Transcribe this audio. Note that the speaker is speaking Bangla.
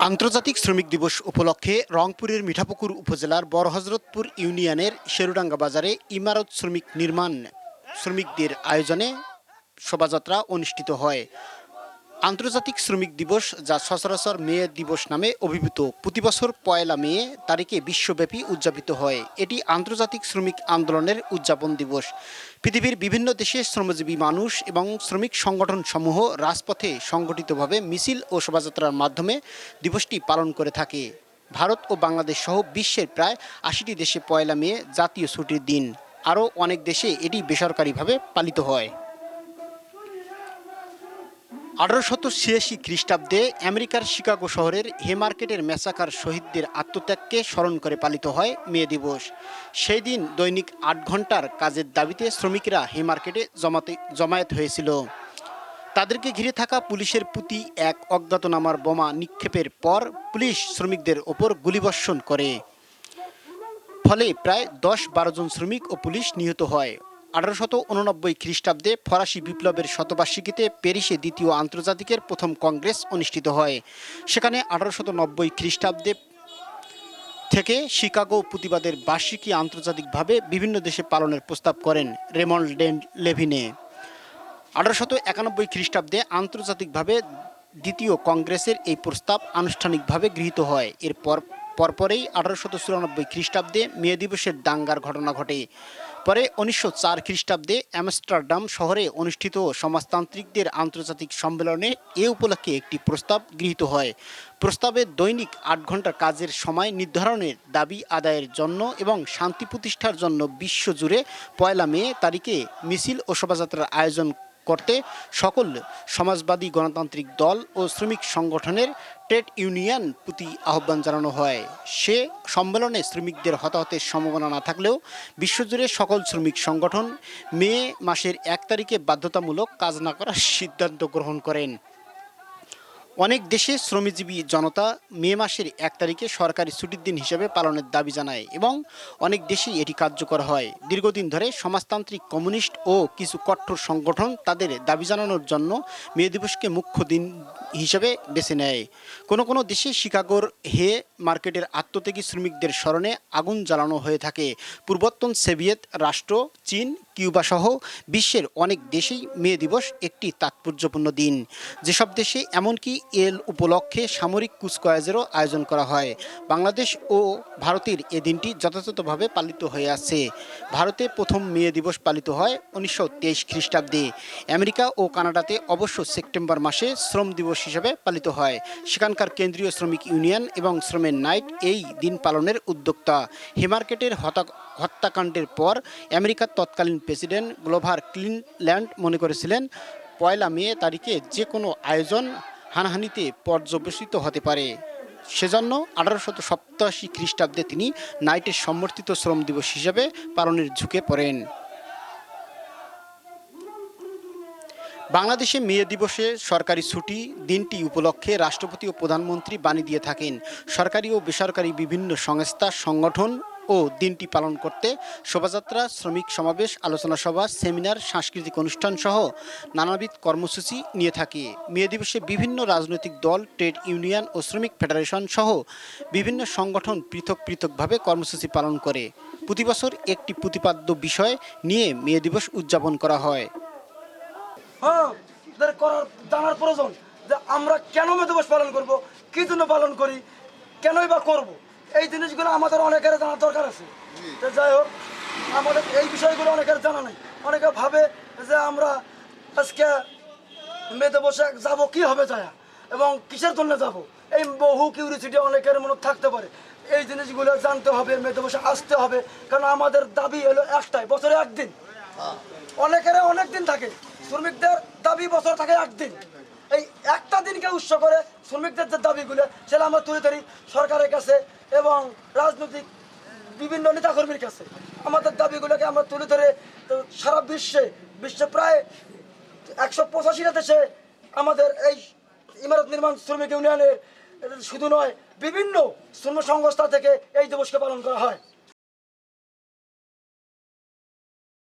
আন্তর্জাতিক শ্রমিক দিবস উপলক্ষে রংপুরের মিঠাপুকুর উপজেলার বড়হজরতপুর ইউনিয়নের শেরুডাঙ্গা বাজারে ইমারত শ্রমিক নির্মাণ শ্রমিকদের আয়োজনে শোভাযাত্রা অনুষ্ঠিত হয়। আন্তর্জাতিক শ্রমিক দিবস, যা সচরাচর মে দিবস নামে অভিভূত। প্রতি বছর পয়লা মে তারিখে বিশ্বব্যাপী উদযাপিত হয়। এটি আন্তর্জাতিক শ্রমিক আন্দোলনের উদযাপন দিবস। পৃথিবীর বিভিন্ন দেশে শ্রমজীবী মানুষ এবং শ্রমিক সংগঠন সমূহ রাজপথে সংগঠিতভাবে মিছিল ও শোভাযাত্রার মাধ্যমে দিবসটি পালন করে থাকে। ভারত ও বাংলাদেশ সহ বিশ্বের প্রায় আশিটি দেশে পয়লা মে জাতীয় ছুটির দিন। আরও অনেক দেশে এটি বেসরকারিভাবে পালিত হয়। আঠারোশত ছিয়াশি খ্রিস্টাব্দে আমেরিকার শিকাগো শহরের হেমার্কেটের মেসাকার শহীদদের আত্মত্যাগকে স্মরণ করে পালিত হয় মে দিবস। সেই দিন দৈনিক আট ঘণ্টার কাজের দাবিতে শ্রমিকরা হেমার্কেটে জমাতে, জমায়েত হয়েছিল। তাদেরকে ঘিরে থাকা পুলিশের প্রতি এক অজ্ঞাতনামার বোমা নিক্ষেপের পর পুলিশ শ্রমিকদের ওপর গুলিবর্ষণ করে। ফলে প্রায় দশ বারো জন শ্রমিক ও পুলিশ নিহত হয়। আঠারোশত উননব্বই খ্রিস্টাব্দে ফরাসি বিপ্লবের শতবার্ষিকীতে প্যারিসে দ্বিতীয় আন্তর্জাতিকের প্রথম কংগ্রেস অনুষ্ঠিত হয়। সেখানে আঠারোশত নব্বই খ্রিস্টাব্দে থেকে শিকাগো প্রতিবাদের বার্ষিকী আন্তর্জাতিকভাবে বিভিন্ন দেশে পালনের প্রস্তাব করেন রেমন্ড লেভিনে। আঠারোশত একানব্বই খ্রিস্টাব্দে আন্তর্জাতিকভাবে দ্বিতীয় কংগ্রেসের এই প্রস্তাব আনুষ্ঠানিকভাবে গৃহীত হয়। এরপর পরপরেই আঠারোশত চুরানব্বই খ্রিস্টাব্দে মে দিবসের দাঙ্গার ঘটনা ঘটে। পরে উনিশশো চার খ্রিস্টাব্দে অ্যামস্টারডাম শহরে অনুষ্ঠিত সমাজতান্ত্রিকদের আন্তর্জাতিক সম্মেলনে এ উপলক্ষে একটি প্রস্তাব গৃহীত হয়। প্রস্তাবে দৈনিক আট ঘণ্টা কাজের সময় নির্ধারণের দাবি আদায়ের জন্য এবং শান্তি প্রতিষ্ঠার জন্য বিশ্বজুড়ে পয়লা মে তারিখে মিছিল ও শোভাযাত্রার আয়োজন করতে সকল সমাজবাদী গণতান্ত্রিক দল ও শ্রমিক সংগঠনের ট্রেড ইউনিয়ন প্রতি আহ্বান জানানো হয়। সে সম্মেলনে শ্রমিকদের হতাহতের সম্ভাবনা না থাকলেও বিশ্বজুড়ে সকল শ্রমিক সংগঠন মে মাসের এক তারিখে বাধ্যতামূলক কাজ না করার সিদ্ধান্ত গ্রহণ করেন। অনেক দেশে শ্রমজীবী জনতা মে মাসের এক তারিখে সরকারি ছুটির দিন হিসেবে পালনের দাবি জানায় এবং অনেক দেশেই এটি কার্যকর হয়। দীর্ঘদিন ধরে সমাজতান্ত্রিক কমিউনিস্ট ও কিছু কঠোর সংগঠন তাদের দাবি জানানোর জন্য মে দিবসকে মুখ্য দিন হিসেবে বেছে নেয়। কোনো কোনো দেশে শিকাগোর হে মার্কেটের আত্মত্যাগী শ্রমিকদের স্মরণে আগুন জ্বালানো হয়ে থাকে। পূর্বতন সোভিয়েত রাষ্ট্র, চীন কিউবা সহ বিশ্বের অনেক দেশেই মে দিবস একটি তাৎপর্যপূর্ণ দিন। যেসব দেশে এমনকি এল উপলক্ষে সামরিক কুচকাওয়াজেরও আয়োজন করা হয়, বাংলাদেশ ও ভারতের এ দিনটি যথাযথভাবে পালিত হয়ে আছে। ভারতে প্রথম মে দিবস পালিত হয় উনিশশো তেইশ খ্রিস্টাব্দে। আমেরিকা ও কানাডাতে অবশ্য সেপ্টেম্বর মাসে শ্রম দিবস হিসেবে পালিত হয়। সেখানকার কেন্দ্রীয় শ্রমিক ইউনিয়ন এবং শ্রমের নাইট এই দিন পালনের উদ্যোক্তা। হেমার্কেটের হতা হত্যাকাণ্ডের পর আমেরিকার তৎকালীন প্রেসিডেন্ট গ্লোভার ক্লিনল্যান্ড মনে করেছিলেন, পয়লা মে তারিখে যে কোনো আয়োজন হানাহানিতে পর্যবেসিত হতে পারে। সেজন্য আঠারোশত সপ্তাশি খ্রিস্টাব্দে তিনি নাইটের সমর্থিত শ্রম দিবস হিসেবে পালনের ঝুঁকে পড়েন। বাংলাদেশে মে দিবসে সরকারি ছুটি দিনটি উপলক্ষে রাষ্ট্রপতি ও প্রধানমন্ত্রী বাণী দিয়ে থাকেন। সরকারি ও বেসরকারি বিভিন্ন সংস্থা, সংগঠন ও দিনটি পালন করতে শোভাযাত্রা, শ্রমিক সমাবেশ, আলোচনা সভা, সেমিনার, সাংস্কৃতিক অনুষ্ঠান সহ নানাবিধ কর্মসূচি নিয়ে থাকে। মে দিবসে বিভিন্ন রাজনৈতিক দল, ট্রেড ইউনিয়ন ও শ্রমিক ফেডারেশন সহ বিভিন্ন সংগঠন পৃথক পৃথকভাবে কর্মসূচি পালন করে। প্রতি বছর একটি প্রতিপাদ্য বিষয় নিয়ে মে দিবস উদযাপন করা হয়। হ্যাঁ আমরা কেন মে দিবস পালন করব, কি জন্য পালন করি, কেনই বা করব? এই জিনিসগুলো আমাদের অনেকের জানার দরকার আছে। তো যাই হোক আমাদের এই বিষয়গুলো অনেকের জানা নেই। অনেকে ভাবে যে আমরা আজকে মে দিবসে যাব কি হবে যায় এবং কিসের জন্য যাব? এই বহু কিউরিসিটি অনেকের মনে থাকতে পারে। এই জিনিসগুলো জানতে হবে মে দিবসে আসতে হবে। কারণ আমাদের দাবি হলো একটাই বছরে একদিন। অনেকের অনেক দিন থাকে। শ্রমিকদের দাবি বছর থাকে একদিন। এই একটা দিনকে উৎস করে শ্রমিকদের যে দাবিগুলো সেটা আমরা তুলে ধরি সরকারের কাছে এবং রাজনৈতিক বিভিন্ন নেতাকর্মীর কাছে। আমাদের দাবিগুলোকে আমরা তুলে ধরে সারা বিশ্বে বিশ্বে প্রায় একশো পঁচাশিটা দেশে আমাদের এই ইমারত নির্মাণ শ্রমিক ইউনিয়নের, শুধু নয়, বিভিন্ন শ্রম সংস্থা থেকে এই দিবসকে পালন করা হয়।